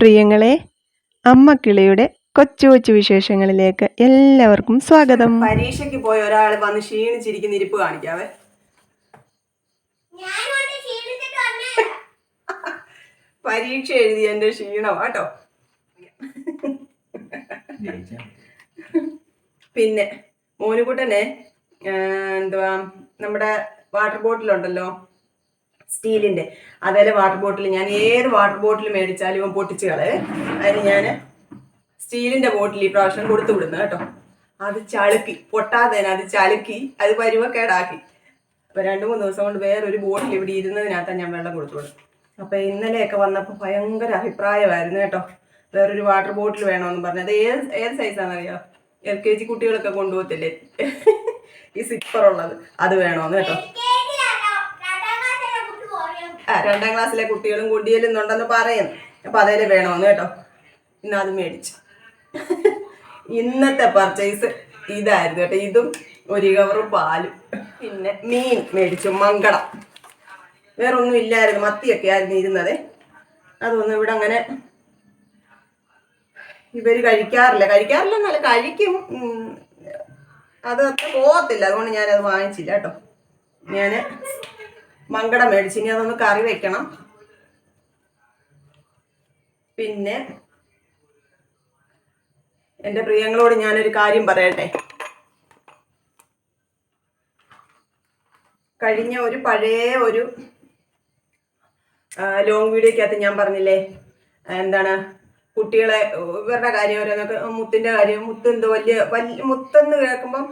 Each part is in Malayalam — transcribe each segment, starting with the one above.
പ്രിയങ്ങളെ അമ്മ കിളിയുടെ കൊച്ചു കൊച്ചു വിശേഷങ്ങളിലേക്ക് എല്ലാവർക്കും സ്വാഗതം. പരീക്ഷയ്ക്ക് പോയ ഒരാൾ വന്ന് ക്ഷീണിച്ചിരിക്കുന്ന ഇരിപ്പ് കാണിക്കാവേ. പരീക്ഷ എഴുതി എന്റെ ക്ഷീണം കേട്ടോ. പിന്നെ മോനുകുട്ടനെ എന്തുവാ നമ്മുടെ വാട്ടർ ബോട്ടിലുണ്ടല്ലോ. സ്റ്റീലിന്റെ. അതേപോലെ വാട്ടർ ബോട്ടിൽ ഞാൻ ഏത് വാട്ടർ ബോട്ടിൽ മേടിച്ചാലും ഇവൻ പൊട്ടിച്ച് കളയേ അതിന് ഞാൻ സ്റ്റീലിന്റെ ബോട്ടിൽ ഈ പ്രാവശ്യം കൊടുത്തു വിടുന്നു കേട്ടോ. അത് ചളുക്കി പൊട്ടാതെ അത് ചളുക്കി അത് പരുവക്കേടാക്കി. അപ്പൊ രണ്ട് മൂന്ന് ദിവസം കൊണ്ട് വേറൊരു ബോട്ടിൽ ഇവിടെ ഇരുന്നതിനകത്താണ് ഞാൻ വെള്ളം കൊടുത്തു വിടും. അപ്പൊ ഇന്നലെയൊക്കെ വന്നപ്പോൾ ഭയങ്കര അഭിപ്രായമായിരുന്നു കേട്ടോ. വേറൊരു വാട്ടർ ബോട്ടിൽ വേണമെന്ന് പറഞ്ഞത് ഏത് ഏത് സൈസാണെന്നറിയോ എൽ കെ ജി കുട്ടികളൊക്കെ കൊണ്ടുപോകത്തില്ലേ? ഈ സിപ്പർ ഉള്ളത്. അത് വേണമെന്ന് കേട്ടോ. രണ്ടാം ക്ലാസ്സിലെ കുട്ടികളും കുടിയലുന്നുണ്ടെന്ന് പറയുന്നു. അപ്പൊ അതേലെ വേണമെന്ന് കേട്ടോ. ഇന്ന് അത് മേടിച്ചു. ഇന്നത്തെ പർച്ചേസ് ഇതായിരുന്നു കേട്ടോ. ഇതും ഒരു കവർ പാലും. പിന്നെ മീൻ മേടിച്ചു മങ്കട. വേറെ ഒന്നും ഇല്ലായിരുന്നു മത്തിയൊക്കെ ആയിരുന്നു ഇരുന്നത്. അതൊന്നും ഇവിടെ അങ്ങനെ ഇവർ കഴിക്കാറില്ല. കഴിക്കാറില്ല എന്നല്ല കഴിക്കും. അത് അത്ര പോകത്തില്ല. അതുകൊണ്ട് ഞാനത് വാങ്ങിച്ചില്ല കേട്ടോ. ഞാൻ മങ്കട മേടിച്ച്. ഇനി അതൊന്ന് കറി വെക്കണം. പിന്നെ എന്റെ പ്രിയങ്ങളോട് ഞാനൊരു കാര്യം പറയട്ടെ. കഴിഞ്ഞ ഒരു പഴയ ഒരു ലോങ് വീഡിയോക്കകത്ത് ഞാൻ പറഞ്ഞില്ലേ എന്താണ് കുട്ടികളെ ഇവരുടെ കാര്യം ഓരോന്നൊക്കെ മുത്തിന്റെ കാര്യം മുത്ത് എന്തോ വലിയ വലിയ മുത്തെന്ന് കേൾക്കുമ്പം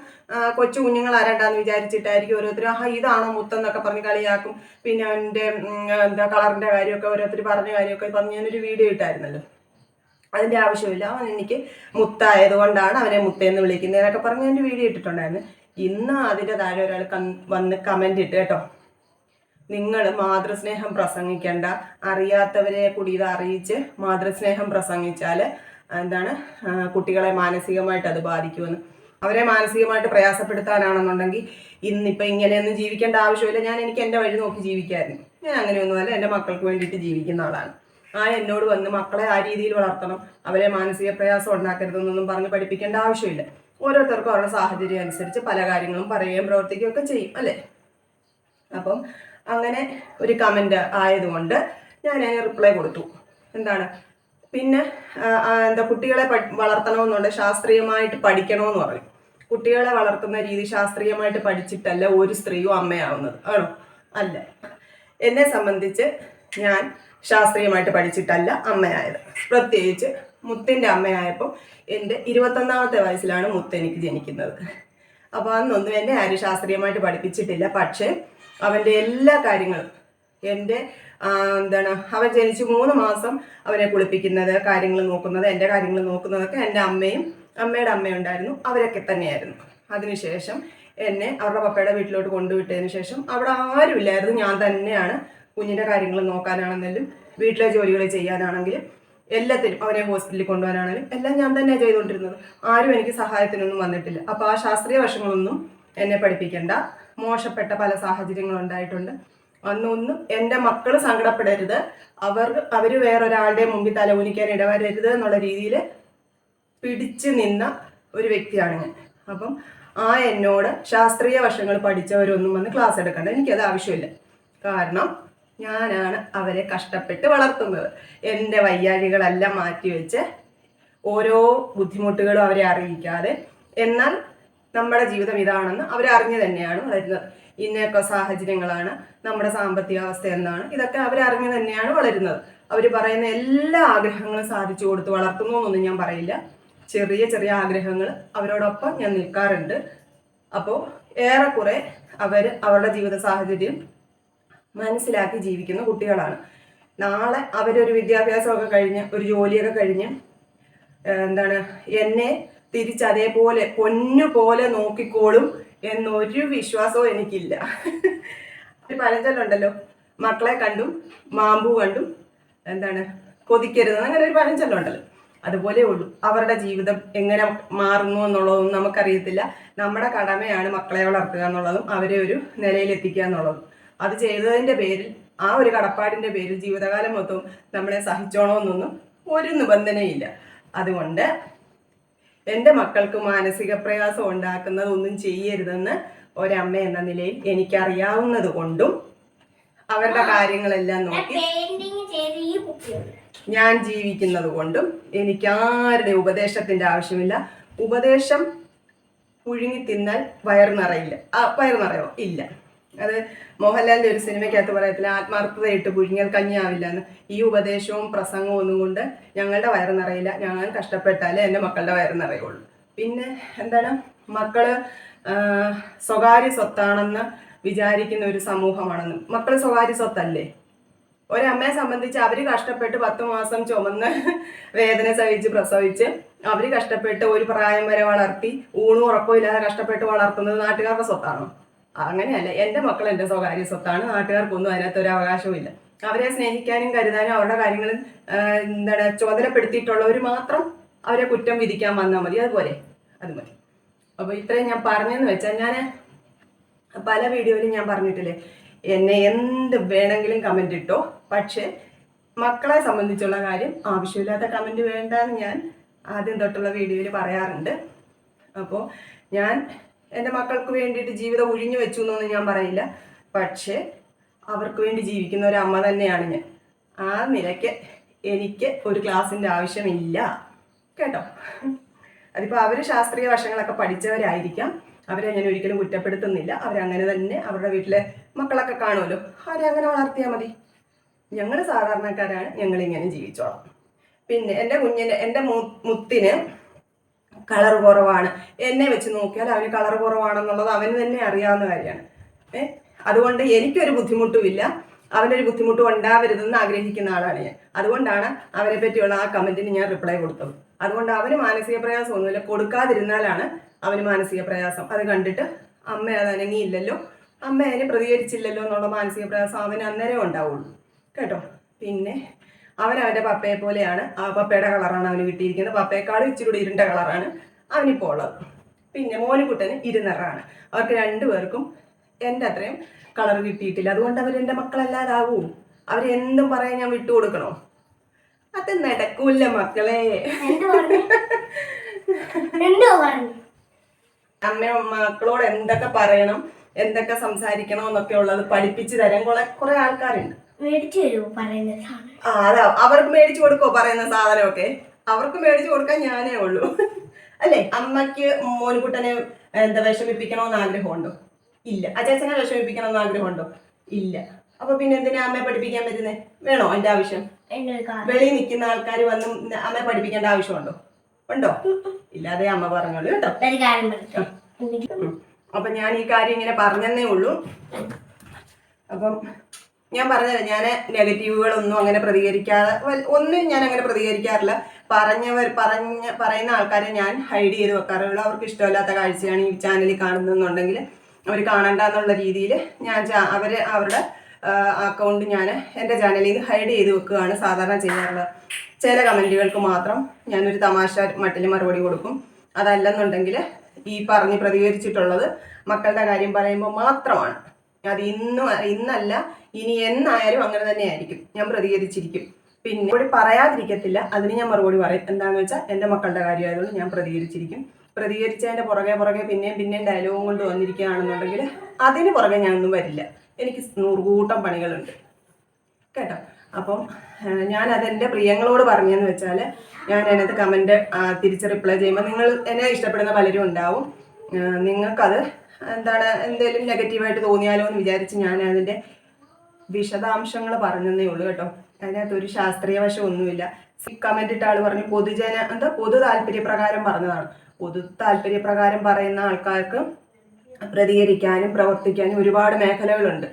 കൊച്ചു കുഞ്ഞുങ്ങൾ ആരണ്ടാന്ന് വിചാരിച്ചിട്ടായിരിക്കും ഓരോരുത്തർ ആ ഇതാണോ മുത്തെന്നൊക്കെ പറഞ്ഞ് കളിയാക്കും. പിന്നെ അവന്റെ എന്താ കളറിന്റെ കാര്യമൊക്കെ ഓരോരുത്തർ പറഞ്ഞ കാര്യമൊക്കെ പറഞ്ഞ് ഞാനൊരു വീഡിയോ ഇട്ടായിരുന്നല്ലോ. അതിന്റെ ആവശ്യമില്ല. അവൻ എനിക്ക് മുത്തായത് കൊണ്ടാണ് അവനെ മുത്തേന്ന് വിളിക്കുന്നത് എന്നൊക്കെ പറഞ്ഞ് ഞാൻ വീഡിയോ ഇട്ടിട്ടുണ്ടായിരുന്നു. ഇന്ന് അതിന്റെ താഴെ ഒരാൾ വന്ന് കമന്റ് ഇട്ട് കേട്ടോ. നിങ്ങൾ മാതൃസ്നേഹം പ്രസംഗിക്കേണ്ട. അറിയാത്തവരെ കൂടി ഇത് അറിയിച്ച് മാതൃസ്നേഹം പ്രസംഗിച്ചാൽ എന്താണ് കുട്ടികളെ മാനസികമായിട്ട് അത് ബാധിക്കുമെന്ന്. അവരെ മാനസികമായിട്ട് പ്രയാസപ്പെടുത്താനാണെന്നുണ്ടെങ്കിൽ ഇന്നിപ്പോൾ ഇങ്ങനെയൊന്നും ജീവിക്കേണ്ട ആവശ്യമില്ല. ഞാൻ എനിക്ക് എന്റെ വഴി നോക്കി ജീവിക്കായിരുന്നു. ഞാൻ അങ്ങനെയൊന്നുമല്ല എന്റെ മക്കൾക്ക് വേണ്ടിയിട്ട് ജീവിക്കുന്ന ആളാണ്. ആ എന്നോട് വന്ന് മക്കളെ ആ രീതിയിൽ വളർത്തണം. അവരെ മാനസിക പ്രയാസം ഉണ്ടാക്കരുതെന്നൊന്നും പറഞ്ഞ് പഠിപ്പിക്കേണ്ട ആവശ്യമില്ല. ഓരോരുത്തർക്കും അവരുടെ സാഹചര്യം അനുസരിച്ച് പല കാര്യങ്ങളും പറയുകയും പ്രവർത്തിക്കുകയും ഒക്കെ ചെയ്യും അല്ലേ? അപ്പം അങ്ങനെ ഒരു കമന്റ് ആയതുകൊണ്ട് ഞാൻ അതിന് റിപ്ലൈ കൊടുത്തു. എന്താണ്? പിന്നെ എന്താ കുട്ടികളെ വളർത്തണമെന്നുണ്ട് ശാസ്ത്രീയമായിട്ട് പഠിക്കണമെന്ന് പറഞ്ഞു. കുട്ടികളെ വളർത്തുന്ന രീതി ശാസ്ത്രീയമായിട്ട് പഠിച്ചിട്ടല്ല ഒരു സ്ത്രീയും അമ്മയാവുന്നത്. ആണോ? അല്ല. എന്നെ സംബന്ധിച്ച് ഞാൻ ശാസ്ത്രീയമായിട്ട് പഠിച്ചിട്ടല്ല അമ്മയായത്. പ്രത്യേകിച്ച് മുത്തിന്റെ അമ്മയായപ്പോൾ എന്റെ ഇരുപത്തൊന്നാമത്തെ വയസ്സിലാണ് മുത്ത് എനിക്ക് ജനിക്കുന്നത്. അപ്പോൾ അന്നൊന്നും എന്നെ ആരും ശാസ്ത്രീയമായിട്ട് പഠിപ്പിച്ചിട്ടില്ല. പക്ഷേ അവന്റെ എല്ലാ കാര്യങ്ങളും. എന്റെ എന്താണ് അവൻ ജനിച്ച് മൂന്ന് മാസം അവനെ കുളിപ്പിക്കുന്നത് കാര്യങ്ങൾ നോക്കുന്നത് എന്റെ കാര്യങ്ങൾ നോക്കുന്നതൊക്കെ എന്റെ അമ്മയും അമ്മയുടെ അമ്മയുണ്ടായിരുന്നു അവരൊക്കെ തന്നെയായിരുന്നു. അതിനുശേഷം എന്നെ അവരുടെ പപ്പയുടെ വീട്ടിലോട്ട് കൊണ്ടുവിട്ടതിന് ശേഷം അവിടെ ആരുമില്ലായിരുന്നു ഞാൻ തന്നെയാണ് കുഞ്ഞിന്റെ കാര്യങ്ങൾ നോക്കാനാണെങ്കിലും വീട്ടിലെ ജോലികൾ ചെയ്യാനാണെങ്കിലും എല്ലാത്തിനും അവനെ ഹോസ്പിറ്റലിൽ കൊണ്ടുപോകാനാണെങ്കിലും എല്ലാം ഞാൻ തന്നെ ചെയ്തുകൊണ്ടിരുന്നത്. ആരും എനിക്ക് സഹായത്തിനൊന്നും വന്നിട്ടില്ല. അപ്പോൾ ആ ശാസ്ത്രീയ വശങ്ങളൊന്നും എന്നെ പഠിപ്പിക്കേണ്ട. മോശപ്പെട്ട പല സാഹചര്യങ്ങളും ഉണ്ടായിട്ടുണ്ട് അന്നൊന്നും എന്റെ മക്കൾ സങ്കടപ്പെടരുത്. അവർ അവർ വേറൊരാളുടെ മുമ്പിൽ തലകുനിക്കാൻ ഇടവരരുത് എന്നുള്ള രീതിയിൽ പിടിച്ചു നിന്ന ഒരു വ്യക്തിയാണ് ഞാൻ. അപ്പം ആ എന്നോട് ശാസ്ത്രീയ വശങ്ങൾ പഠിച്ചവരൊന്നും വന്ന് ക്ലാസ് എടുക്കണ്ട. എനിക്കത് ആവശ്യമില്ല. കാരണം ഞാനാണ് അവരെ കഷ്ടപ്പെട്ട് വളർത്തുന്നത്. എന്റെ വയ്യാഴികളെല്ലാം മാറ്റിവെച്ച് ഓരോ ബുദ്ധിമുട്ടുകളും അവരെ അറിയിക്കാതെ. എന്നാൽ നമ്മുടെ ജീവിതം ഇതാണെന്ന് അവർ അറിഞ്ഞു തന്നെയാണ് വളരുന്നത്. ഇന്നൊക്കെ സാഹചര്യങ്ങളാണ് നമ്മുടെ സാമ്പത്തിക അവസ്ഥ എന്നാണ് ഇതൊക്കെ അവർ അറിഞ്ഞു തന്നെയാണ് വളരുന്നത്. അവർ പറയുന്ന എല്ലാ ആഗ്രഹങ്ങളും സാധിച്ചു കൊടുത്ത് വളർത്തുന്നു എന്നൊന്നും ഞാൻ പറയില്ല. ചെറിയ ചെറിയ ആഗ്രഹങ്ങൾ അവരോടൊപ്പം ഞാൻ നിൽക്കാറുണ്ട്. അപ്പോൾ ഏറെക്കുറെ അവർ അവരുടെ ജീവിത സാഹചര്യം മനസ്സിലാക്കി ജീവിക്കുന്ന കുട്ടികളാണ്. നാളെ അവരൊരു വിദ്യാഭ്യാസമൊക്കെ കഴിഞ്ഞ് ഒരു ജോലിയൊക്കെ കഴിഞ്ഞ് എന്താണ് എന്നെ തിരിച്ച് അതേപോലെ പൊന്നു പോലെ നോക്കിക്കോളും എന്നൊരു വിശ്വാസവും എനിക്കില്ല. ഒരു പഴഞ്ചൊല്ലുണ്ടല്ലോ. മക്കളെ കണ്ടും മാമ്പു കണ്ടും എന്താണ് കൊതിക്കരുത് അങ്ങനെ ഒരു പഴഞ്ചൊല്ലുണ്ടല്ലോ. അതുപോലെ ഉള്ളൂ. അവരുടെ ജീവിതം എങ്ങനെ മാറുന്നു എന്നുള്ളതും നമുക്കറിയത്തില്ല. നമ്മുടെ കടമയാണ് മക്കളെ വളർത്തുക എന്നുള്ളതും അവരെ ഒരു നിലയിലെത്തിക്കുക എന്നുള്ളതും. അത് ചെയ്തതിന്റെ പേരിൽ ആ ഒരു കടപ്പാടിന്റെ പേരിൽ ജീവിതകാലം മൊത്തവും നമ്മളെ സഹിച്ചോണമെന്നൊന്നും ഒരു നിബന്ധനയില്ല. അതുകൊണ്ട് എന്റെ മക്കൾക്ക് മാനസിക പ്രയാസം ഉണ്ടാക്കുന്നത് ഒന്നും ചെയ്യരുതെന്ന് ഒരമ്മ എന്ന നിലയിൽ എനിക്കറിയാവുന്നത് കൊണ്ടും അവരുടെ കാര്യങ്ങളെല്ലാം നോക്കി ഞാൻ ജീവിക്കുന്നത് കൊണ്ടും എനിക്ക് ആരുടെ ഉപദേശത്തിന്റെ ആവശ്യമില്ല. ഉപദേശം പുഴുങ്ങി തിന്നാൽ വയർ നിറയില്ല. ആ വയർ നിറയോ? ഇല്ല. അത് മോഹൻലാലിന്റെ ഒരു സിനിമയ്ക്കകത്ത് പറയത്തില്ല ആത്മാർത്ഥതയിട്ട് പുഴുങ്ങിയാൽ കഞ്ഞിയാവില്ല എന്ന് ഈ ഉപദേശവും പ്രസംഗവും ഒന്നും കൊണ്ട് ഞങ്ങളുടെ വയറ് നിറയില്ല. ഞങ്ങൾ കഷ്ടപ്പെട്ടാലേ എന്റെ മക്കളുടെ വയറ് നിറയുള്ളൂ. പിന്നെ എന്താണ്? മക്കൾ ആ, സ്വകാര്യ സ്വത്താണെന്ന് വിചാരിക്കുന്ന ഒരു സമൂഹമാണെന്ന്. മക്കൾ സ്വകാര്യ സ്വത്തല്ലേ? ഒരമ്മയെ സംബന്ധിച്ച് അവർ കഷ്ടപ്പെട്ട് പത്ത് മാസം ചുമന്ന് വേദന സഹിച്ച് പ്രസവിച്ച് അവർ കഷ്ടപ്പെട്ട് ഒരു പ്രായം വരെ വളർത്തി ഊണും ഉറപ്പും ഇല്ലാതെ കഷ്ടപ്പെട്ട് വളർത്തുന്നത് നാട്ടുകാരുടെ സ്വത്താണോ? അങ്ങനെയല്ല എന്റെ മക്കൾ എന്റെ സ്വകാര്യ സ്വത്താണ് നാട്ടുകാർക്കൊന്നും അതിനകത്ത് ഒരു അവകാശമില്ല അവരെ സ്നേഹിക്കാനും കരുതാനും അവരുടെ കാര്യങ്ങൾ എന്താണ് ചുമതലപ്പെടുത്തിയിട്ടുള്ളവർ മാത്രം അവരെ കുറ്റം വിധിക്കാൻ വന്നാൽ മതി. അതുപോലെ അത് മതി. അപ്പോൾ ഇത്രയും ഞാൻ പറഞ്ഞെന്ന് വെച്ചാൽ ഞാൻ പല വീഡിയോയിലും ഞാൻ പറഞ്ഞിട്ടില്ലേ എന്നെ എന്ത് വേണമെങ്കിലും കമന്റ് ഇട്ടോ പക്ഷേ മക്കളെ സംബന്ധിച്ചുള്ള കാര്യം ആവശ്യമില്ലാത്ത കമന്റ് വേണ്ടെന്ന് ഞാൻ ആദ്യം തൊട്ടുള്ള വീഡിയോയിൽ പറയാറുണ്ട്. അപ്പോൾ ഞാൻ എന്റെ മക്കൾക്ക് വേണ്ടിയിട്ട് ജീവിതം ഒഴിഞ്ഞു വെച്ചു എന്നൊന്നും ഞാൻ പറയില്ല. പക്ഷേ അവർക്ക് വേണ്ടി ജീവിക്കുന്ന ഒരു അമ്മ തന്നെയാണ് ഞാൻ. ആ നിലയ്ക്ക് എനിക്ക് ഒരു ക്ലാസ്സിന്റെ ആവശ്യമില്ല. കേട്ടോ? അതിപ്പോൾ അവർ ശാസ്ത്രീയ വശങ്ങളൊക്കെ പഠിച്ചവരായിരിക്കാം. അവരെ ഞാൻ ഒരിക്കലും കുറ്റപ്പെടുത്തുന്നില്ല. അവരങ്ങനെ തന്നെ അവരുടെ വീട്ടിലെ മക്കളൊക്കെ കാണുമല്ലോ. അവരെ അങ്ങനെ വളർത്തിയാൽ മതി. ഞങ്ങൾ സാധാരണക്കാരാണ്. ഞങ്ങളിങ്ങനെ ജീവിച്ചോളാം. പിന്നെ എന്റെ കുഞ്ഞിന് എന്റെ മുത്തിന് കളർ കുറവാണ്. എന്നെ വെച്ച് നോക്കിയാൽ അവന് കളർ കുറവാണെന്നുള്ളത് അവന് തന്നെ അറിയാവുന്ന കാര്യമാണ്. ഏ? അതുകൊണ്ട് എനിക്കൊരു ബുദ്ധിമുട്ടുമില്ല. അവനൊരു ബുദ്ധിമുട്ടും ഉണ്ടാവരുതെന്ന് ആഗ്രഹിക്കുന്ന ആളാണ് ഞാൻ. അതുകൊണ്ടാണ് അവനെ പറ്റിയുള്ള ആ കമന്റിന് ഞാൻ റിപ്ലൈ കൊടുത്തത്. അതുകൊണ്ട് അവന് മാനസിക പ്രയാസം ഒന്നുമില്ല. കൊടുക്കാതിരുന്നാലാണ് അവന് മാനസിക പ്രയാസം. അത് കണ്ടിട്ട് അമ്മ അത് അനങ്ങിയില്ലല്ലോ. അമ്മ അതിന് പ്രതികരിച്ചില്ലല്ലോ എന്നുള്ള മാനസിക പ്രയാസം അവന് അന്നേരം ഉണ്ടാവുള്ളൂ. കേട്ടോ? പിന്നെ അവൻ അവന്റെ പപ്പയെ പോലെയാണ്. ആ പപ്പയുടെ കളറാണ് അവന് കിട്ടിയിരിക്കുന്നത്. പപ്പയെക്കാളും ഇച്ചിരി കൂടി ഇരുണ്ട കളറാണ് അവനിപ്പോൾ ഉള്ളത്. പിന്നെ മോനുകുട്ടന് ഇരുനിറാണ് അവർക്ക് രണ്ടുപേർക്കും എന്റെ അത്രയും കളർ കിട്ടിയിട്ടില്ല. അതുകൊണ്ട് അവർ എന്റെ മക്കളല്ലാതാവൂ. അവരെന്തും പറയാൻ ഞാൻ വിട്ടു കൊടുക്കണോ? അത് നടക്കൂല്ല മക്കളെ. അമ്മ മക്കളോട് എന്തൊക്കെ പറയണം? എന്തൊക്കെ സംസാരിക്കണം എന്നൊക്കെ ഉള്ളത് പഠിപ്പിച്ച് തരാൻ കുറെ കുറെ ആൾക്കാരുണ്ട്. മേടിച്ചു തരുമോ പറയുന്ന സാധനം? ആ അതാ. അവർക്ക് മേടിച്ചു കൊടുക്കോ പറയുന്ന സാധനമൊക്കെ? അവർക്ക് മേടിച്ചു കൊടുക്കാൻ ഞാനേ ഉള്ളൂ. അല്ലേ? അമ്മയ്ക്ക് മോനുകുട്ടനെ എന്താ വിഷമിപ്പിക്കണമെന്ന് ആഗ്രഹമുണ്ടോ? ഇല്ല. അച്ചാച്ചനെ വിഷമിപ്പിക്കണമെന്ന് ആഗ്രഹമുണ്ടോ? ഇല്ല. അപ്പൊ പിന്നെ എന്തിനാ അമ്മയെ പഠിപ്പിക്കാൻ പറ്റുന്നേ വേണോ എന്റെ ആവശ്യം? വെളിയിൽ നിൽക്കുന്ന ആൾക്കാർ വന്ന് അമ്മയെ പഠിപ്പിക്കേണ്ട ആവശ്യമുണ്ടോ? ഉണ്ടോ? ഇല്ലാതെ അമ്മ പറഞ്ഞോളൂ കേട്ടോ. അപ്പൊ ഞാൻ ഈ കാര്യം ഇങ്ങനെ പറഞ്ഞെന്നേ ഉള്ളൂ. അപ്പം ഞാൻ പറഞ്ഞത് ഞാൻ നെഗറ്റീവുകളൊന്നും അങ്ങനെ പ്രതികരിക്കാതെ ഒന്നും ഞാൻ അങ്ങനെ പ്രതികരിക്കാറില്ല. പറഞ്ഞവർ പറഞ്ഞ പറയുന്ന ആൾക്കാരെ ഞാൻ ഹൈഡ് ചെയ്ത് വെക്കാറുള്ളൂ. അവർക്ക് ഇഷ്ടമില്ലാത്ത കാഴ്ചയാണ് ഈ ചാനലിൽ കാണുന്നതെന്നുണ്ടെങ്കിൽ അവർ കാണണ്ട എന്നുള്ള രീതിയിൽ ഞാൻ അവർ അവരെ അവരുടെ അക്കൗണ്ട് ഞാൻ എന്റെ ചാനലിൽ നിന്ന് ഹൈഡ് ചെയ്ത് വെക്കുകയാണ് സാധാരണ ചെയ്യാറുള്ളത്. ചില കമന്റുകൾക്ക് മാത്രം ഞാനൊരു തമാശ മട്ടിൽ മറുപടി കൊടുക്കും. അതല്ലെന്നുണ്ടെങ്കിൽ ഈ പറഞ്ഞ് പ്രതികരിച്ചിട്ടുള്ളത് മക്കളുടെ കാര്യം പറയുമ്പോൾ മാത്രമാണ്. അത് ഇന്നും ഇന്നല്ല ഇനി എന്നായാലും അങ്ങനെ തന്നെ ആയിരിക്കും ഞാൻ പ്രതികരിച്ചിരിക്കും. പിന്നെ മറുപടി പറയാതിരിക്കത്തില്ല. അതിന് ഞാൻ മറുപടി പറയും. എന്താണെന്ന് വെച്ചാൽ എന്റെ മക്കളുടെ കാര്യമായതുകൊണ്ട് ഞാൻ പ്രതികരിച്ചിരിക്കും. പ്രതികരിച്ചതിന്റെ പുറകെ പുറകെ പിന്നെയും പിന്നെയും ഡയലോഗും കൊണ്ട് വന്നിരിക്കുകയാണെന്നുണ്ടെങ്കിൽ അതിന് പുറകെ ഞാനൊന്നും വരില്ല. എനിക്ക് നൂറുകൂട്ടം പണികളുണ്ട്. കേട്ടോ? അപ്പം അതെന്റെ പ്രിയങ്ങളോട് പറഞ്ഞതെന്ന് വെച്ചാൽ ഞാൻ അതിനകത്ത് കമന്റ് തിരിച്ച് റിപ്ലൈ ചെയ്യുമ്പോൾ നിങ്ങൾ എന്നെ ഇഷ്ടപ്പെടുന്ന പലരും ഉണ്ടാവും. നിങ്ങൾക്കത് എന്താണ് എന്തെങ്കിലും നെഗറ്റീവായിട്ട് തോന്നിയാലോ എന്ന് വിചാരിച്ച് ഞാൻ അതിന്റെ വിശദാംശങ്ങൾ പറഞ്ഞതേ ഉള്ളൂ കേട്ടോ. അതിനകത്ത് ഒരു ശാസ്ത്രീയ വശം ഒന്നുമില്ല. കമന്റ് ഇട്ട ആൾ പറഞ്ഞു പൊതുജന എന്താ പൊതു താല്പര്യപ്രകാരം പറഞ്ഞതാണ്. പൊതു താല്പര്യപ്രകാരം പറയുന്ന ആൾക്കാർക്ക് പ്രതികരിക്കാനും പ്രവർത്തിക്കാനും ഒരുപാട് മേഖലകളുണ്ട്.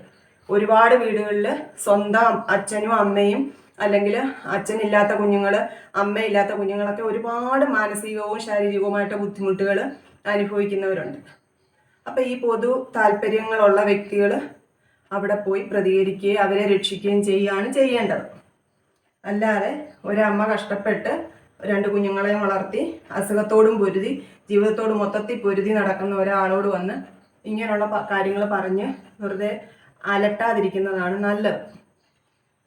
ഒരുപാട് വീടുകളിൽ സ്വന്തം അച്ഛനും അമ്മയും അല്ലെങ്കിൽ അച്ഛനില്ലാത്ത കുഞ്ഞുങ്ങൾ അമ്മയില്ലാത്ത കുഞ്ഞുങ്ങളൊക്കെ ഒരുപാട് മാനസികവും ശാരീരികവുമായിട്ട് ബുദ്ധിമുട്ടുകൾ അനുഭവിക്കുന്നവരുണ്ട്. അപ്പോൾ ഈ പൊതു താല്പര്യങ്ങളുള്ള വ്യക്തികൾ അവിടെ പോയി പ്രതികരിക്കുകയും അവരെ രക്ഷിക്കുകയും ചെയ്യുകയാണ് ചെയ്യേണ്ടത്. അല്ലാതെ ഒരമ്മ കഷ്ടപ്പെട്ട് രണ്ട് കുഞ്ഞുങ്ങളെയും വളർത്തി അസുഖത്തോടും പൊരുതി ജീവിതത്തോട് മൊത്തത്തിൽ പൊരുതി നടക്കുന്ന ഒരാളോട് വന്ന് ഇങ്ങനെയുള്ള കാര്യങ്ങൾ പറഞ്ഞ് വെറുതെ അലട്ടാതിരിക്കുന്നതാണ് നല്ലത്.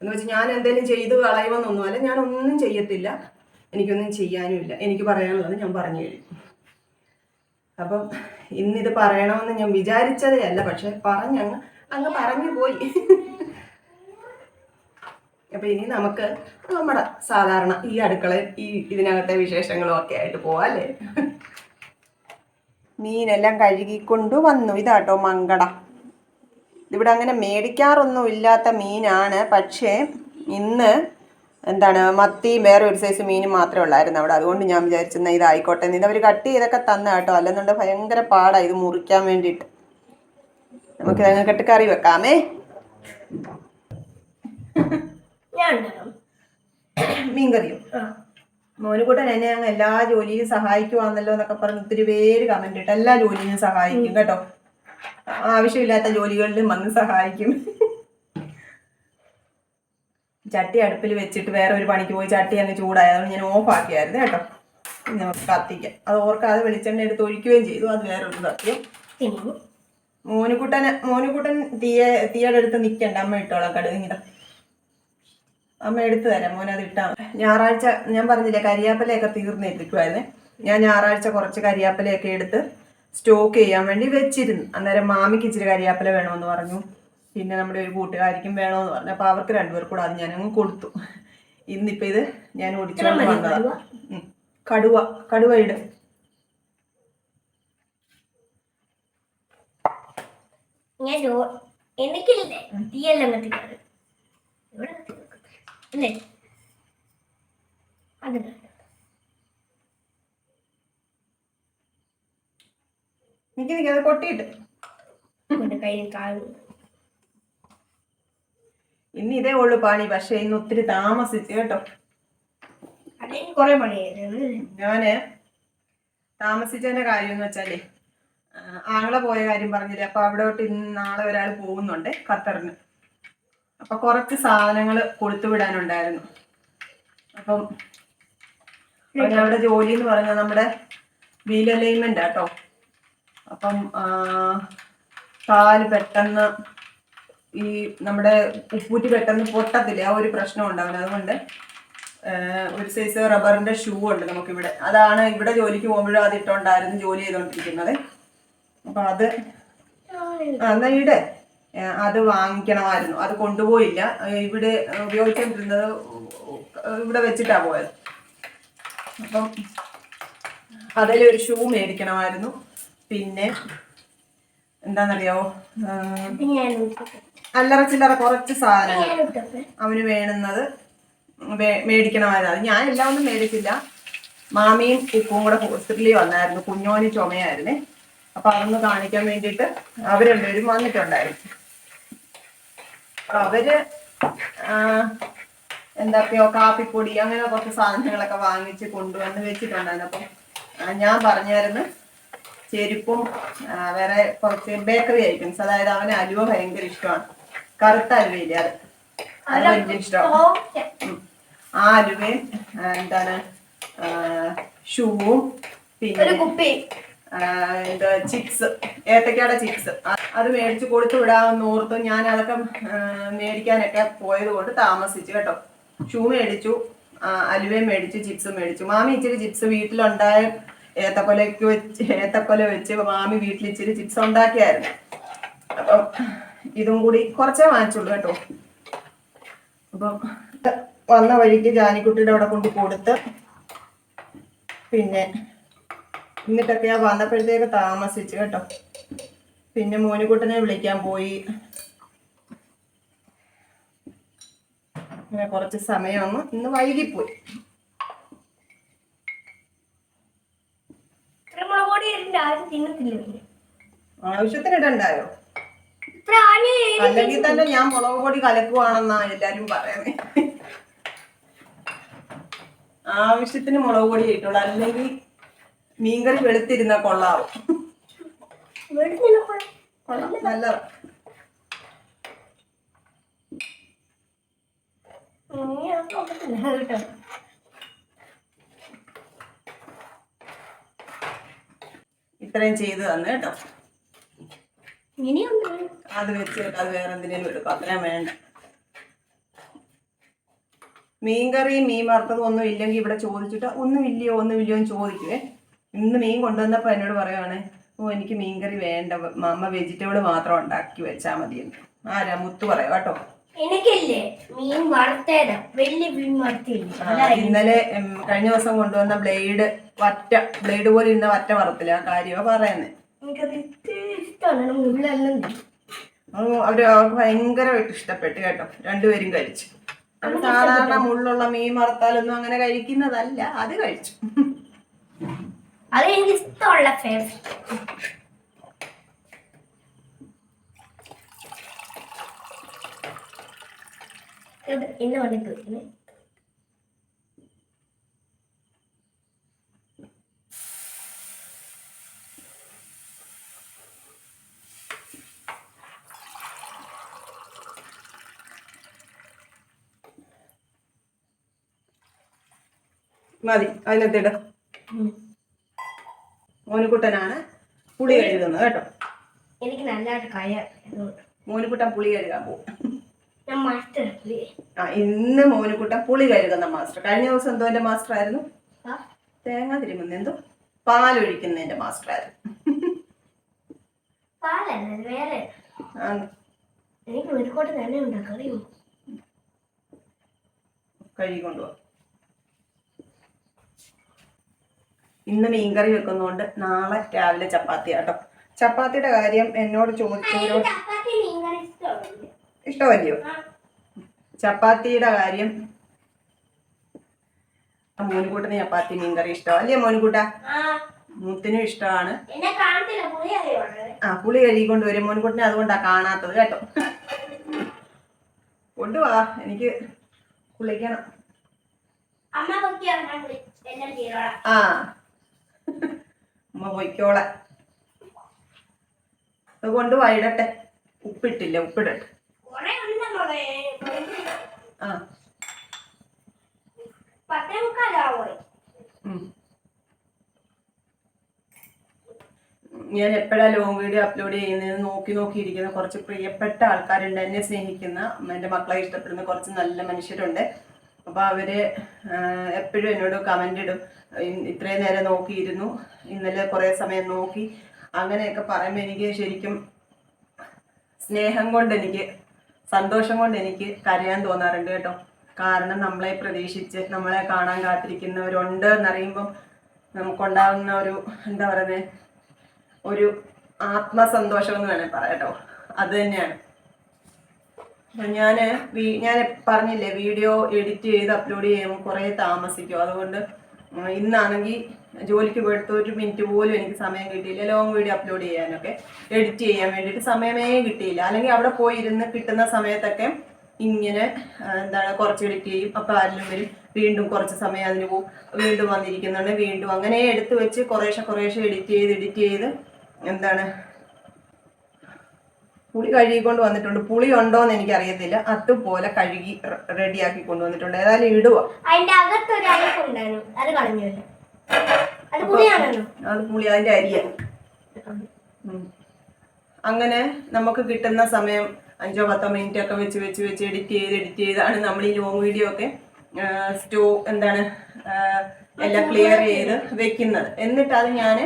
എന്ന് വെച്ചാൽ ഞാൻ എന്തെങ്കിലും ചെയ്ത് കളയുമെന്നൊന്നുമല്ല ഞാൻ ഒന്നും ചെയ്യത്തില്ല. എനിക്കൊന്നും ചെയ്യാനുമില്ല. എനിക്ക് പറയാനുള്ളത് ഞാൻ പറഞ്ഞു കഴിഞ്ഞു അപ്പം ഇന്നിത് പറയണമെന്ന് ഞാൻ വിചാരിച്ചതേ അല്ല പക്ഷെ പറഞ്ഞങ്ങ് അങ്ങ് പറഞ്ഞു പോയി. അപ്പൊ ഇനി നമുക്ക് നമ്മുടെ സാധാരണ ഈ അടുക്കള ഈ ഇതിനകത്തെ വിശേഷങ്ങളും ഒക്കെ ആയിട്ട് പോവാം അല്ലേ? മീനെല്ലാം കഴുകിക്കൊണ്ടു വന്നു. ഇതാട്ടോ മങ്കട. ഇവിടെ അങ്ങനെ മേടിക്കാറൊന്നും ഇല്ലാത്ത മീനാണ്. പക്ഷേ ഇന്ന് എന്താണ് മത്തിയും വേറെ ഒരു സൈസ് മീനും മാത്രമേ ഉള്ളായിരുന്നു അവിടെ. അതുകൊണ്ട് ഞാൻ വിചാരിച്ചെന്നാൽ ഇതായിക്കോട്ടെ. എന്ന് ഇത് അവർ കട്ട് ചെയ്തൊക്കെ തന്ന കേട്ടോ. അല്ലെന്നുണ്ട് ഭയങ്കര പാടാ ഇത് മുറിക്കാൻ വേണ്ടിയിട്ട്. നമുക്ക് ഇതങ്ങ് കെട്ട് കറി വെക്കാമേ മീൻകറിയും? മോനുകൂട്ടൻ എന്നെ അങ്ങ് എല്ലാ ജോലിയും സഹായിക്കുവാന്നല്ലോ എന്നൊക്കെ പറഞ്ഞ് ഒത്തിരി പേര് കമന്റ് ഇട്ട് എല്ലാ ജോലിയും സഹായിക്കും കേട്ടോ. ആവശ്യമില്ലാത്ത ജോലികളിലും വന്ന് സഹായിക്കും. ചട്ടി അടുപ്പിൽ വെച്ചിട്ട് വേറെ ഒരു പണിക്ക് പോയി ചട്ടി അങ്ങ് ചൂടായതുകൊണ്ട് ഞാൻ ഓഫ് ആക്കിയായിരുന്നു കേട്ടോ. ഇനി നമുക്ക് കത്തിക്കാം. അത് ഓർക്കാതെ വെളിച്ചെണ്ണ എടുത്ത് ഒഴിക്കുകയും ചെയ്തു. അത് വേറൊരു സത്യം. മോനുകുട്ടന് മോനുകുട്ടൻ തീയ തീയുടെ അടുത്ത് നിൽക്കണ്ട അമ്മ ഇട്ടോളാം കടുകിങ്ങിത അമ്മ എടുത്തു തരാം. മോൻ അത് ഇട്ടാ. ഞായറാഴ്ച ഞാൻ പറഞ്ഞില്ലേ കരിയാപ്പലയൊക്കെ തീർന്നിരിക്കുവായിരുന്നേ ഞാൻ ഞായറാഴ്ച കുറച്ച് കരിയാപ്പലയൊക്കെ എടുത്ത് സ്റ്റോക്ക് ചെയ്യാൻ വേണ്ടി വെച്ചിരുന്നു. അന്നേരം മാമിക്ക് ഇച്ചിരി കരിയാപ്പല വേണമെന്ന് പറഞ്ഞു. പിന്നെ നമ്മുടെ ഒരു കൂട്ടുകാരിക്കും വേണമെന്ന് പറഞ്ഞു. അപ്പോൾ അവർക്ക് രണ്ടുപേർക്കും കൂടെ അത് ഞാനങ്ങ് കൊടുത്തു. ഇന്നിപ്പോൾ ഇത് ഞാൻ ഓടിച്ചു വന്നതാണ് കടുവ? കടുവയുടെ എനിക്കില്ലേ? തീയെല്ലാം കത്തിക്കാറ് ഇവിടെ. അല്ലേ എനിക്ക് നിൽക്കാതെ കൊട്ടിയിട്ട്. കയ്യിൽ താഴെ ഇന്ന് ഇതേ ഉള്ളു പണി. പക്ഷെ ഇന്ന് ഒത്തിരി താമസിച്ചു കേട്ടോ. കൊറേ പണിയായിരുന്നു ഞാൻ താമസിച്ചതിന്റെ കാര്യം എന്ന് വെച്ചാലേ ആങ്ങളെ പോയ കാര്യം പറഞ്ഞില്ലേ? അപ്പൊ അവിടോട്ട് ഇന്ന് നാളെ ഒരാൾ പോകുന്നുണ്ട് ഖത്തറിന്. അപ്പൊ കുറച്ച് സാധനങ്ങൾ കൊടുത്തുവിടാനുണ്ടായിരുന്നു അപ്പം അവന് അവിടെ ജോലി എന്ന് പറഞ്ഞാൽ നമ്മുടെ വീൽ അലൈൻമെന്റ് ആട്ടോ. അപ്പം കാൽ പെട്ടെന്ന് ഈ നമ്മുടെ ഉപ്പൂറ്റി പെട്ടെന്ന് പൊട്ടത്തില്ല? ആ ഒരു പ്രശ്നം ഉണ്ടാവില്ല. അതുകൊണ്ട് ഒരു സൈസ് റബ്ബറിന്റെ ഷൂ ഉണ്ട് നമുക്കിവിടെ. അതാണ് ഇവിടെ ജോലിക്ക് പോകുമ്പോഴും അത് ഇട്ടോണ്ടായിരുന്നു ജോലി ചെയ്തുകൊണ്ടിരിക്കുന്നത് അപ്പൊ അത് ആ, എന്നാ ഇടെ. അത് വാങ്ങിക്കണമായിരുന്നു. അത് കൊണ്ടുപോയില്ല. ഇവിടെ ഉപയോഗിച്ചുകൊണ്ടിരുന്നത് ഇവിടെ വെച്ചിട്ടാ പോയത്. അപ്പം അതിലൊരു ഷൂ മേടിക്കണമായിരുന്നു. പിന്നെ ഇട്ടപ്പോ അല്ലറ ചില്ലറ കുറച്ച് സാധനങ്ങൾ അവന് വേണുന്നത് മേടിക്കണമായിരുന്നു. അത് ഞാൻ എല്ലാം ഒന്നും മേടിച്ചില്ല. മാമിയും ഉപ്പും കൂടെ ഹോസ്പിറ്റലിൽ വന്നായിരുന്നു. കുഞ്ഞോന് ചുമയായിരുന്നേ. അപ്പൊ അതൊന്ന് കാണിക്കാൻ വേണ്ടിയിട്ട് അവർ രണ്ടുപേരും വന്നിട്ടുണ്ടായിരുന്നു. അപ്പൊ അവർ എന്താ എന്തൊക്കെയോ കാപ്പിപ്പൊടി അങ്ങനെ കുറച്ച് സാധനങ്ങളൊക്കെ വാങ്ങിച്ച് കൊണ്ടുവന്ന് വെച്ചിട്ടുണ്ടായിരുന്നു. അപ്പം ഞാൻ പറഞ്ഞായിരുന്നു ചെരുപ്പും വേറെ കുറച്ച് ബേക്കറി ഐറ്റംസ്. അതായത് അവന് അലുവ ഭയങ്കര ഇഷ്ടമാണ്. കറുത്ത അലുവയില്ലേ അത് അത് ഇഷ്ടമാണ് ആ അലുവയും എന്താണ് ഷൂവും പിന്നെ കുപ്പി. എന്താ ചിപ്സ്. ഏത്തക്കയുടെ ചിപ്സ്. അത് മേടിച്ച് കൊടുത്തു വിടാമെന്ന് ഓർത്തു ഞാൻ അതൊക്കെ മേടിക്കാനൊക്കെ പോയത് കൊണ്ട് താമസിച്ചു കേട്ടോ. ഷൂ മേടിച്ചു അലുവയും മേടിച്ചു ചിപ്സ് മേടിച്ചു. മാമി ഇച്ചിരി ചിപ്സ് വീട്ടിലുണ്ടായ ഏത്തക്കൊലയ്ക്ക് വെച്ച് ഏത്തക്കൊല വെച്ച് മാമി വീട്ടിൽ ഇച്ചിരി ചിപ്സ് ഉണ്ടാക്കിയായിരുന്നു. അപ്പം ഇതും കൂടി കുറച്ചേ വാങ്ങിച്ചുള്ളൂ കേട്ടോ. അപ്പം വന്ന വഴിക്ക് ജാനിക്കുട്ടിയുടെ അവിടെ കൊണ്ട് കൊടുത്ത് പിന്നെ എന്നിട്ടൊക്കെ ഞാൻ വന്നപ്പോഴത്തേക്ക് താമസിച്ചു കേട്ടോ. പിന്നെ മോനുകുട്ടനെ വിളിക്കാൻ പോയി. അങ്ങനെ കുറച്ച് സമയമൊന്ന് ഇന്ന് വൈകിപ്പോയി. ആവശ്യത്തിന് ഇടണ്ടായോ? അല്ലെങ്കിൽ തന്നെ ഞാൻ മുളക് പൊടി കലക്കുവാണെന്നാ എല്ലാരും പറയുന്നത് ആവശ്യത്തിന് മുളക് പൊടി ഇട്ടുള്ളൂ അല്ലെങ്കിൽ മീൻകറി വെളുത്തിരുന്ന കൊള്ളാവും. കൊള്ളാം. ഇത്രയും ചെയ്തു തന്നു കേട്ടോ. ഇനിയുണ്ട്. അത് വെച്ച് അത് വേറെ എന്തിനേലും എടുക്കും അത്രയും വേണ്ട. മീൻകറി മീൻ വറുത്തതും ഒന്നും ഇല്ലെങ്കിൽ ഇവിടെ ചോദിച്ചിട്ട് ഒന്നും ഇല്ലയോ ഒന്നും ഇല്ലയോ എന്ന് ചോദിക്കുവേ. ഇന്ന് മീൻ കൊണ്ടുവന്നപ്പോൾ എന്നോട് പറയുവാണ് ഓ എനിക്ക് മീൻകറി വേണ്ട. അമ്മ വെജിറ്റബിൾ മാത്രം ഉണ്ടാക്കി വെച്ചാൽ മതി എന്ന്. ആരാ? മുത്തു പറയാം? കേട്ടോ. എനിക്കില്ലേ മീൻ വറുത്തേതാ. വലിയ മീൻ വറുത്തില്ല? ഇന്നലെ കഴിഞ്ഞ ദിവസം കൊണ്ടുവന്ന ബ്ലേഡ് വറ്റ. ബ്ലേഡ് പോലെ ഇരുന്ന വറ്റ വറുത്തില്ല. ആ കാര്യമാണ് പറയുന്നത് എനിക്കത് ഇത്തിരി ഇഷ്ടമാണ് മുള്ളെല്ലാം അവർ അവർ അവർക്ക് ഭയങ്കരമായിട്ട് ഇഷ്ടപ്പെട്ടു കേട്ടോ. രണ്ടുപേരും കഴിച്ചു. സാധാരണ മുള്ളുള്ള മീൻ വറുത്താലൊന്നും അങ്ങനെ കഴിക്കുന്നതല്ല. അത് കഴിച്ചു. അത് എനിക്ക് ഇഷ്ടമുള്ള ഇന്ന് വന്നിട്ട് മതി. അതിനകത്തിട. മോനുകുട്ടനാണ് പുളി കഴുകുന്നത് കേട്ടോ. എനിക്ക് നല്ലതായിട്ട് കയ മോനുകുട്ടൻ പുളി കഴുകാൻ പോകും ആ ഇന്ന് മോനുകുട്ടൻ പുളി കഴുകുന്ന മാസ്റ്റർ കഴിഞ്ഞ ദിവസം എന്തോ എന്റെ മാസ്റ്റർ ആയിരുന്നു? തേങ്ങ തിരുമുന്ന. എന്തോ? പാലൊഴിക്കുന്നതിന്റെ മാസ്റ്റർ ആയിരുന്നു. അത് വേറെ ആ, എനിക്ക് ഒരുക്കോട്ട് തന്നെ ഉണ്ടാക്കാം അറിയോ കഴുകി കൊണ്ടുപോവാ ഇന്ന് മീൻകറി വെക്കുന്നതുകൊണ്ട് നാളെ രാവിലെ ചപ്പാത്തി കേട്ടോ. ചപ്പാത്തിയുടെ കാര്യം എന്നോട് ചോദിച്ചവരോ ചപ്പാത്തി മീൻകറി ഇഷ്ടമല്ല ഇഷ്ടമല്ലയോ? ചപ്പാത്തിയുടെ കാര്യം മോനുകൂട്ടിന് ചപ്പാത്തി മീൻകറി ഇഷ്ടമാണ് അല്ലേ മോനുകൂട്ട? മൂത്തിനും ഇഷ്ടമാണ്. ആ പുളി കഴുകിക്കൊണ്ട് വരും. മോനുകുട്ടിനെ അതുകൊണ്ടാ കാണാത്തത് കേട്ടോ. കൊണ്ടുവാ എനിക്ക് കുളിക്കണം. ആ. അമ്മ പൊയ്ക്കോളെ. അതുകൊണ്ട് വൈടട്ടെ. ഉപ്പിട്ടില്ല ഉപ്പിടട്ടെ. ആ. ഞാൻ എപ്പോഴാ ലോങ് വീഡിയോ അപ്ലോഡ് ചെയ്യുന്നത്? നോക്കി നോക്കിയിരിക്കുന്ന കുറച്ച് പ്രിയപ്പെട്ട ആൾക്കാരുണ്ട് എന്നെ സ്നേഹിക്കുന്ന എന്റെ മക്കളെ ഇഷ്ടപ്പെടുന്ന കുറച്ച് നല്ല മനുഷ്യരുണ്ട്. അപ്പോൾ അവർ എപ്പോഴും എന്നോട് കമന്റ് ഇടും. ഇത്രയും നേരം നോക്കിയിരുന്നു. ഇന്നലെ കുറേ സമയം നോക്കി. അങ്ങനെയൊക്കെ പറയുമ്പോൾ എനിക്ക് ശരിക്കും സ്നേഹം കൊണ്ട് എനിക്ക് സന്തോഷം കൊണ്ട് എനിക്ക് കരയാൻ തോന്നാറുണ്ട് കേട്ടോ. കാരണം നമ്മളെ പ്രതീക്ഷിച്ച് നമ്മളെ കാണാൻ കാത്തിരിക്കുന്നവരുണ്ട് എന്നറിയുമ്പം നമുക്കുണ്ടാകുന്ന ഒരു എന്താ പറയുന്നത് ഒരു ആത്മസന്തോഷം എന്ന് വേണേൽ പറയാം കേട്ടോ. അത് തന്നെയാണ്. ഞാൻ ഞാൻ പറഞ്ഞില്ലേ വീഡിയോ എഡിറ്റ് ചെയ്ത് അപ്ലോഡ് ചെയ്യുമ്പോൾ കുറേ താമസിക്കും. അതുകൊണ്ട് ഇന്നാണെങ്കിൽ ജോലിക്ക് പോയിട്ട് ഒരു മിനിറ്റ് പോലും എനിക്ക് സമയം കിട്ടിയില്ല. ലോങ് വീഡിയോ അപ്ലോഡ് ചെയ്യാനൊക്കെ എഡിറ്റ് ചെയ്യാൻ വേണ്ടിയിട്ട് സമയമേ കിട്ടിയില്ല. അല്ലെങ്കിൽ അവിടെ പോയി ഇരുന്ന് കിട്ടുന്ന സമയത്തൊക്കെ ഇങ്ങനെ എന്താണ് കുറച്ച് എഡിറ്റ് ചെയ്യും. അപ്പോൾ ആരെങ്കിലും വരും. വീണ്ടും കുറച്ച് സമയം അതിന് പോകും വീണ്ടും വന്നിരിക്കുന്നുണ്ട്. വീണ്ടും അങ്ങനെ എടുത്ത് വെച്ച് കുറേശ്ശെ കുറേശ്ശെ എഡിറ്റ് ചെയ്ത് എഡിറ്റ് ചെയ്ത് എന്താണ് പുളി കഴുകിക്കൊണ്ട് വന്നിട്ടുണ്ട്. പുളി ഉണ്ടോ എന്ന് എനിക്കറിയത്തില്ല. അതുപോലെ കഴുകി റെഡിയാക്കി കൊണ്ടുവന്നിട്ടുണ്ട്. ഏതായാലും ഇടുക അതിന്റെ അകത്തൊരു അരപ്പുണ്ടായിരുന്നു അത് കളഞ്ഞല്ലോ അത് പുളിയാണോ അത് പുളി അതിന്റെ അരിയ. അങ്ങനെ നമുക്ക് കിട്ടുന്ന സമയം അഞ്ചോ പത്തോ മിനിറ്റ് ഒക്കെ വെച്ച് വെച്ച് വെച്ച് എഡിറ്റ് ചെയ്ത് എഡിറ്റ് ചെയ്താണ് നമ്മൾ ഈ ലോങ് വീഡിയോ ഒക്കെ സ്റ്റോ എന്താണ് എല്ലാം ക്ലിയർ ചെയ്ത് വെക്കുന്നത്. എന്നിട്ട് അത് ഞാൻ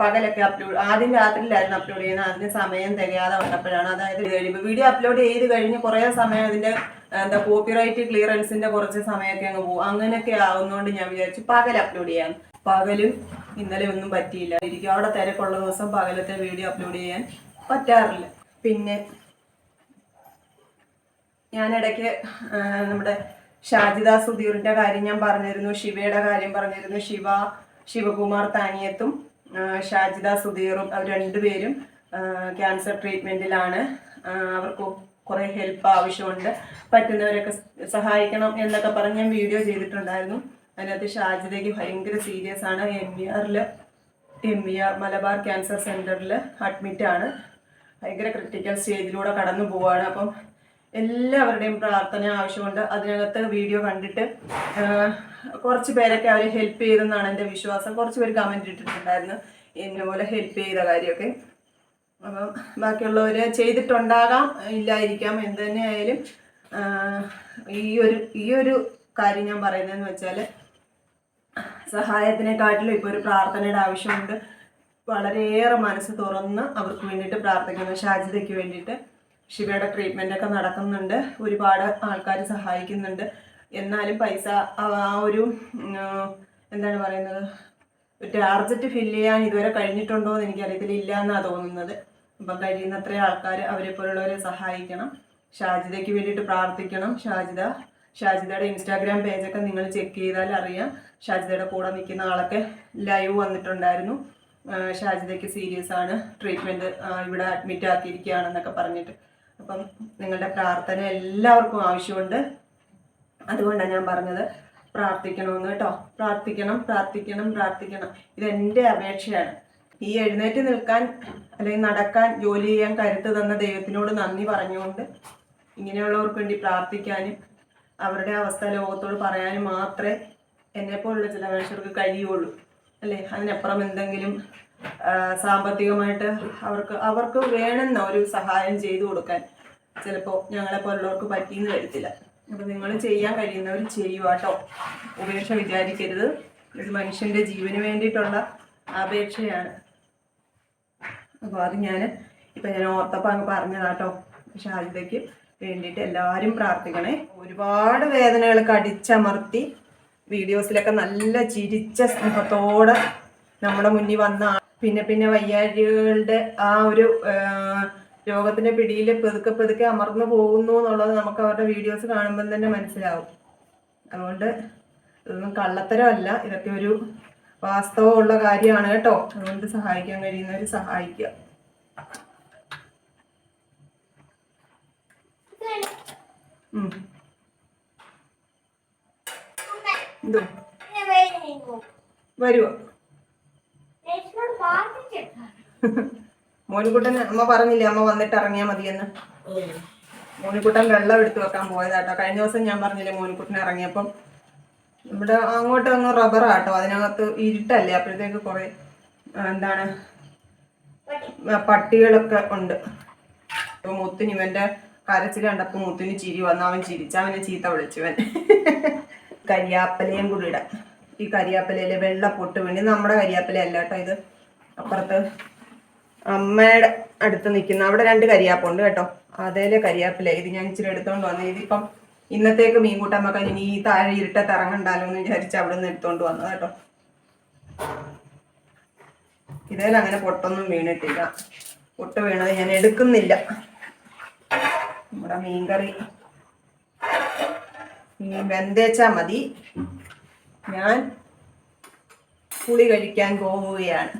പകലൊക്കെ അപ്ലോഡ് ആദ്യം രാത്രിയിലായിരുന്നു അപ്ലോഡ് ചെയ്യുന്നത്. അതിന് സമയം തികയാതെ വന്നപ്പോഴാണ്. അതായത് കഴിയുമ്പോൾ വീഡിയോ അപ്ലോഡ് ചെയ്ത് കഴിഞ്ഞ് കുറേ സമയം അതിന്റെ എന്താ കോപ്പിറൈറ്റ് ക്ലിയറൻസിന്റെ കുറച്ച് സമയമൊക്കെ അങ്ങ് പോകും. അങ്ങനെയൊക്കെ ആവുന്നതുകൊണ്ട് ഞാൻ വിചാരിച്ചു പകൽ അപ്ലോഡ് ചെയ്യാം. പകലും ഇന്നലെ ഒന്നും പറ്റിയില്ല. ഇരിക്കും അവിടെ തിരക്കുള്ള ദിവസം പകലത്തെ വീഡിയോ അപ്ലോഡ് ചെയ്യാൻ പറ്റാറില്ല. പിന്നെ ഞാനിടയ്ക്ക് നമ്മുടെ ഷാജിദ സുധീറിന്റെ കാര്യം ഞാൻ പറഞ്ഞിരുന്നു ശിവയുടെ കാര്യം പറഞ്ഞിരുന്നു ശിവ ശിവകുമാർ താനിയത്തും ഷാജിദ സുധീറും അവർ രണ്ടുപേരും ക്യാൻസർ ട്രീറ്റ്മെന്റിലാണ് അവർക്ക് കുറേ ഹെൽപ്പ് ആവശ്യമുണ്ട്. പറ്റുന്നവരൊക്കെ സഹായിക്കണം എന്നൊക്കെ പറഞ്ഞ് ഞാൻ വീഡിയോ ചെയ്തിട്ടുണ്ടായിരുന്നു. അതിനകത്ത് ഷാജിദയ്ക്ക് ഭയങ്കര സീരിയസ് ആണ്. എം ഇ ആറിൽ M E R Malabar cancer സെന്ററിൽ അഡ്മിറ്റാണ് ഭയങ്കര ക്രിട്ടിക്കൽ സ്റ്റേജിലൂടെ കടന്നു പോവുകയാണ് അപ്പം എല്ലാവരുടെയും പ്രാർത്ഥന ആവശ്യമുണ്ട്. അതിനകത്ത് വീഡിയോ കണ്ടിട്ട് കുറച്ച് പേരൊക്കെ അവർ ഹെൽപ്പ് ചെയ്തെന്നാണ് എന്റെ വിശ്വാസം. കുറച്ച് പേര് കമന്റ് ഇട്ടിട്ടുണ്ടായിരുന്നു. എന്നെ പോലെ ഹെൽപ്പ് ചെയ്ത കാര്യമൊക്കെ. അപ്പം ബാക്കിയുള്ളവർ ചെയ്തിട്ടുണ്ടാകാം ഇല്ലായിരിക്കാം എന്ത് തന്നെ ആയാലും ഈ ഒരു ഈ ഒരു കാര്യം ഞാൻ പറയുന്നതെന്ന് വെച്ചാൽ സഹായത്തിനെക്കാട്ടിലും ഇപ്പോൾ ഒരു പ്രാർത്ഥനയുടെ ആവശ്യമുണ്ട്. വളരെയേറെ മനസ്സ് തുറന്ന് അവർക്ക് വേണ്ടിയിട്ട് പ്രാർത്ഥിക്കുന്നു. ഷാജിതയ്ക്ക് വേണ്ടിയിട്ട്. ശിവയുടെ ട്രീറ്റ്മെന്റ് ഒക്കെ നടക്കുന്നുണ്ട്. ഒരുപാട് ആൾക്കാർ സഹായിക്കുന്നുണ്ട്. എന്നാലും പൈസ ആ ഒരു എന്താണ് പറയുന്നത്? ടാർജറ്റ് ഫില്ല് ചെയ്യാൻ ഇതുവരെ കഴിഞ്ഞിട്ടുണ്ടോ എന്ന് എനിക്കറിയത്തില്ല ഇല്ല എന്നാണ് തോന്നുന്നത്. അപ്പം കഴിയുന്നത്ര ആൾക്കാർ അവരെ പോലുള്ളവരെ സഹായിക്കണം. ഷാജിതയ്ക്ക് വേണ്ടിയിട്ട് പ്രാർത്ഥിക്കണം. ഷാജിത ഷാജിതയുടെ ഇൻസ്റ്റാഗ്രാം പേജൊക്കെ നിങ്ങൾ ചെക്ക് ചെയ്താൽ അറിയാം. ഷാജിതയുടെ കൂടെ നിൽക്കുന്ന ആളൊക്കെ ലൈവ് വന്നിട്ടുണ്ടായിരുന്നു. ഷാജിതയ്ക്ക് സീരിയസ് ആണ്. ട്രീറ്റ്മെന്റ് ഇവിടെ അഡ്മിറ്റ് ആക്കിയിരിക്കുകയാണെന്നൊക്കെ പറഞ്ഞിട്ട്. അപ്പം നിങ്ങളുടെ പ്രാർത്ഥന എല്ലാവർക്കും ആവശ്യമുണ്ട്. അതുകൊണ്ടാണ് ഞാൻ പറഞ്ഞത്. പ്രാർത്ഥിക്കണമെന്ന് കേട്ടോ. പ്രാർത്ഥിക്കണം പ്രാർത്ഥിക്കണം പ്രാർത്ഥിക്കണം. ഇതെന്റെ അപേക്ഷയാണ്. ഈ എഴുന്നേറ്റ് നിൽക്കാൻ അല്ലെങ്കിൽ നടക്കാൻ ജോലി ചെയ്യാൻ കരുത്ത് തന്ന ദൈവത്തിനോട് നന്ദി പറഞ്ഞുകൊണ്ട് ഇങ്ങനെയുള്ളവർക്ക് വേണ്ടി പ്രാർത്ഥിക്കാനും അവരുടെ അവസ്ഥ ലോകത്തോട് പറയാനും മാത്രമേ എന്നെപ്പോലുള്ള ചില മനുഷ്യർക്ക് കഴിയുള്ളൂ. അല്ലേ? അതിനപ്പുറം എന്തെങ്കിലും സാമ്പത്തികമായിട്ട് അവർക്ക് അവർക്ക് വേണമെന്ന ഒരു സഹായം ചെയ്തു കൊടുക്കാൻ ചിലപ്പോൾ ഞങ്ങളെ പോലുള്ളവർക്ക് പറ്റിയെന്ന് വരത്തില്ല അപ്പം നിങ്ങൾ ചെയ്യാൻ കഴിയുന്നവർ ചെയ്യുക കേട്ടോ. ഉപേക്ഷ വിചാരിക്കരുത്. ഒരു മനുഷ്യന്റെ ജീവന് വേണ്ടിയിട്ടുള്ള അപേക്ഷയാണ്. അപ്പോൾ അത് ഞാൻ ഇപ്പം ഞാൻ ഓർത്തപ്പോൾ അങ്ങ് പറഞ്ഞതാട്ടോ ഷാജിതയ്ക്ക് വേണ്ടിയിട്ട് എല്ലാവരും പ്രാർത്ഥിക്കണേ. ഒരുപാട് വേദനകൾക്ക് അടിച്ചമർത്തി വീഡിയോസിലൊക്കെ നല്ല ചിരിച്ച സ്നേഹത്തോടെ നമ്മുടെ മുന്നിൽ വന്ന പിന്നെ പിന്നെ വയ്യാഴികളുടെ ആ ഒരു രോഗത്തിന്റെ പിടിയിൽ പെതുക്കെ പെതുക്കെ അമർന്നു പോകുന്നു എന്നുള്ളത് നമുക്ക് അവരുടെ വീഡിയോസ് കാണുമ്പോൾ തന്നെ മനസ്സിലാവും. അതുകൊണ്ട് ഇതൊന്നും കള്ളത്തരമല്ല. ഇതൊക്കെ ഒരു വാസ്തവമുള്ള കാര്യമാണ് കേട്ടോ. അതുകൊണ്ട് സഹായിക്കാൻ കഴിയുന്നവർ സഹായിക്കുക. വരുവോ? മോനിക്കുട്ടൻ അമ്മ പറഞ്ഞില്ലേ അമ്മ വന്നിട്ട് ഇറങ്ങിയാൽ മതിയെന്ന്. മോനിക്കുട്ടൻ വെള്ളം എടുത്തു വെക്കാൻ പോയതാട്ടോ. കഴിഞ്ഞ ദിവസം ഞാൻ പറഞ്ഞില്ലേ മോനിക്കുട്ടൻ ഇറങ്ങിയപ്പം. ഇവിടെ അങ്ങോട്ട് അങ്ങ് റബ്ബറാട്ടോ അതിനകത്ത് ഇരുട്ടല്ലേ. അപ്പോഴത്തേക്ക് കുറെ എന്താണ് പട്ടികളൊക്കെ ഉണ്ട്. അപ്പൊ മുത്തിന് ഇവന്റെ കരച്ചിൽ കണ്ടപ്പോ മുത്തിന് ചിരി വന്നു. അവൻ ചിരിച്ച അവനെ ചീത്ത വിളിച്ചവൻ. കരിയാപ്പലയും കൂടി ഇടാം. ഈ കരിയാപ്പലയിലെ വെള്ള പൊട്ട് വേണ്ടി. നമ്മുടെ കരിയാപ്പല അല്ല കേട്ടോ ഇത്. അപ്പുറത്ത് അമ്മയുടെ അടുത്ത് നിൽക്കുന്ന അവിടെ രണ്ട് കരിയാപ്പുണ്ട് കേട്ടോ. അതേലെ കരിയാപ്പില. ഇത് ഞാൻ ഇച്ചിരി എടുത്തോണ്ട് വന്നു. ഇതിപ്പം ഇന്നത്തേക്ക് മീൻ കൂട്ടാൻ വെക്കാൻ ഇനി ഈ താഴെ ഇരുട്ടത്ത് ഇറങ്ങണ്ടാലോ എന്ന് വിചാരിച്ച് അവിടെ നിന്ന് എടുത്തോണ്ട് വന്നത് കേട്ടോ. ഇതേൽ അങ്ങനെ പൊട്ടൊന്നും വീണിട്ടില്ല. പൊട്ട് വീണത് ഞാൻ എടുക്കുന്നില്ല. നമ്മുടെ മീൻകറി. മീൻ വെന്തേച്ചാ മതി. ഞാൻ പുളി കഴിക്കാൻ പോവുകയാണ്.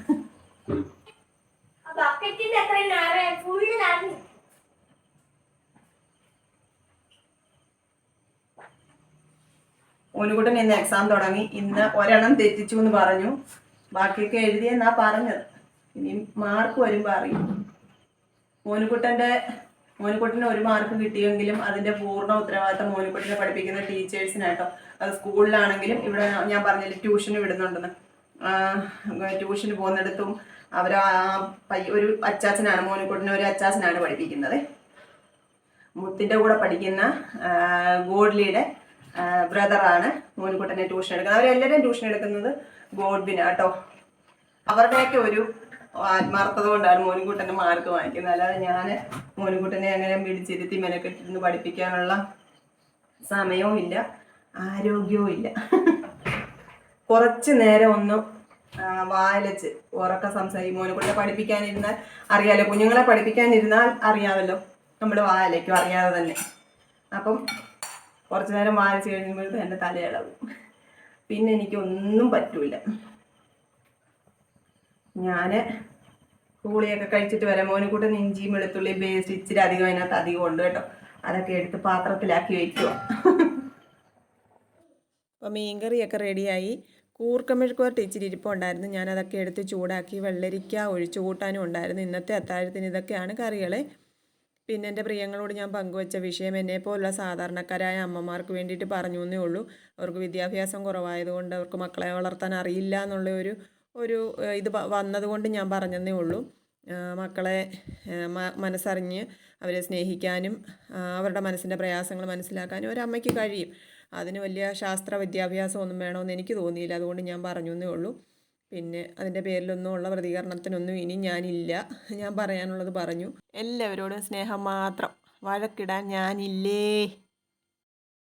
ബക്കറ്റിന്റെ ഇന്ന് എക്സാം തുടങ്ങി. ഇന്ന് ഒരെണ്ണം തെറ്റിച്ചു എന്ന് പറഞ്ഞു. ബാക്കിയൊക്കെ എഴുതിയെന്നാ പറഞ്ഞത്. ഇനി മാർക്ക് വരുമ്പോൾ അറിയും മോനുകുട്ടന്റെ മോനുകുട്ടന് ഒരു മാർക്ക് കിട്ടിയെങ്കിലും അതിന്റെ പൂർണ ഉത്തരവാദിത്തം മോനുകുട്ടനെ പഠിപ്പിക്കുന്ന ടീച്ചേഴ്സിനായിട്ടോ അത് സ്കൂളിലാണെങ്കിലും ഇവിടെ ഞാൻ പറഞ്ഞില്ല ട്യൂഷന് വിടുന്നുണ്ടെന്ന്. ട്യൂഷന് പോകുന്നിടത്തും അവർ ഒരു അച്ചാച്ചനാണ് മോനുകുട്ടനെ ഒരു അച്ചാച്ചനാണ് പഠിപ്പിക്കുന്നത്. മുത്തിന്റെ കൂടെ പഠിക്കുന്ന ഗോഡ്ലിയുടെ ബ്രദറാണ് മോനുകുട്ടനെ ട്യൂഷൻ എടുക്കുന്നത്. അവരെല്ലാവരും ട്യൂഷൻ എടുക്കുന്നത് ഗോഡ്ബിനാട്ടോ അവരുടെയൊക്കെ ഒരു ആത്മാർത്ഥത കൊണ്ടാണ് മോനുകുട്ടന്റെ മാർക്ക് വാങ്ങിക്കുന്നത്. അല്ലാതെ ഞാൻ മോനുകുട്ടനെ അങ്ങനെ പിടിച്ചിരുത്തി മെനക്കെട്ടിരുന്ന് പഠിപ്പിക്കാനുള്ള സമയവും ഇല്ല ആരോഗ്യവും ഇല്ല. കുറച്ച് നേരം ഒന്ന് വായലച്ച്. ഉറക്ക സംസാരിക്കും. മോനെക്കുട്ടിയെ പഠിപ്പിക്കാനിരുന്നാൽ അറിയാമല്ലോ കുഞ്ഞുങ്ങളെ പഠിപ്പിക്കാനിരുന്നാൽ അറിയാമല്ലോ. നമ്മൾ വായലയ്ക്കും അറിയാതെ തന്നെ. അപ്പം കുറച്ച് നേരം വായിച്ച് കഴിയുമ്പോഴത്തേക്കും എന്റെ തലയിളകും പിന്നെ എനിക്ക് ഒന്നും പറ്റൂല. ഞാൻ കൂളിയൊക്കെ കഴിച്ചിട്ട് വരാം. മോനെക്കൂട്ടൻ ഇഞ്ചിയും വെളുത്തുള്ളി ബേസ്റ്റ് ഇച്ചിരി അധികം അതിനകത്ത് അധികം ഉണ്ട് കേട്ടോ. അതൊക്കെ എടുത്ത് പാത്രത്തിലാക്കി വയ്ക്കുക. അപ്പോൾ മീൻകറിയൊക്കെ റെഡിയായി കൂർക്കമെഴുക്കുവരട്ട് ഇച്ചിരി ഇരിപ്പുണ്ടായിരുന്നു ഞാനതൊക്കെ എടുത്ത് ചൂടാക്കി വെള്ളരിക്ക ഒഴിച്ചു കൂട്ടാനും ഉണ്ടായിരുന്നു. ഇന്നത്തെ അത്താഴത്തിന് ഇതൊക്കെയാണ് കറികൾ പിന്നെ എന്റെ പ്രിയങ്ങളോട് ഞാൻ പങ്കുവച്ച വിഷയം എന്നെ പോലുള്ള സാധാരണക്കാരായ അമ്മമാർക്ക് വേണ്ടിയിട്ട് പറഞ്ഞു എന്നേ ഉള്ളൂ. അവർക്ക് വിദ്യാഭ്യാസം കുറവായതുകൊണ്ട് അവർക്ക് മക്കളെ വളർത്താൻ അറിയില്ല എന്നുള്ള ഒരു ഒരു ഇത് വന്നതുകൊണ്ട് ഞാൻ പറഞ്ഞതേ ഉള്ളൂ. മക്കളെ മനസ്സറിഞ്ഞ് അവരെ സ്നേഹിക്കാനും അവരുടെ മനസ്സിന്റെ പ്രയാസങ്ങൾ മനസ്സിലാക്കാനും ഒരമ്മയ്ക്ക് കഴിയും. അതിന് വലിയ ശാസ്ത്ര വിദ്യാഭ്യാസം ഒന്നും വേണമെന്ന് എനിക്ക് തോന്നിയില്ല. അതുകൊണ്ട് ഞാൻ പറഞ്ഞു എന്നേ ഉള്ളൂ. പിന്നെ അതിന്റെ പേരിലൊന്നും ഉള്ള പ്രതികരണത്തിനൊന്നും ഇനി ഞാനില്ല. ഞാൻ പറയാനുള്ളത് പറഞ്ഞു. എല്ലാവരോടും സ്നേഹം മാത്രം. വഴക്കിടാൻ ഞാനില്ലേ?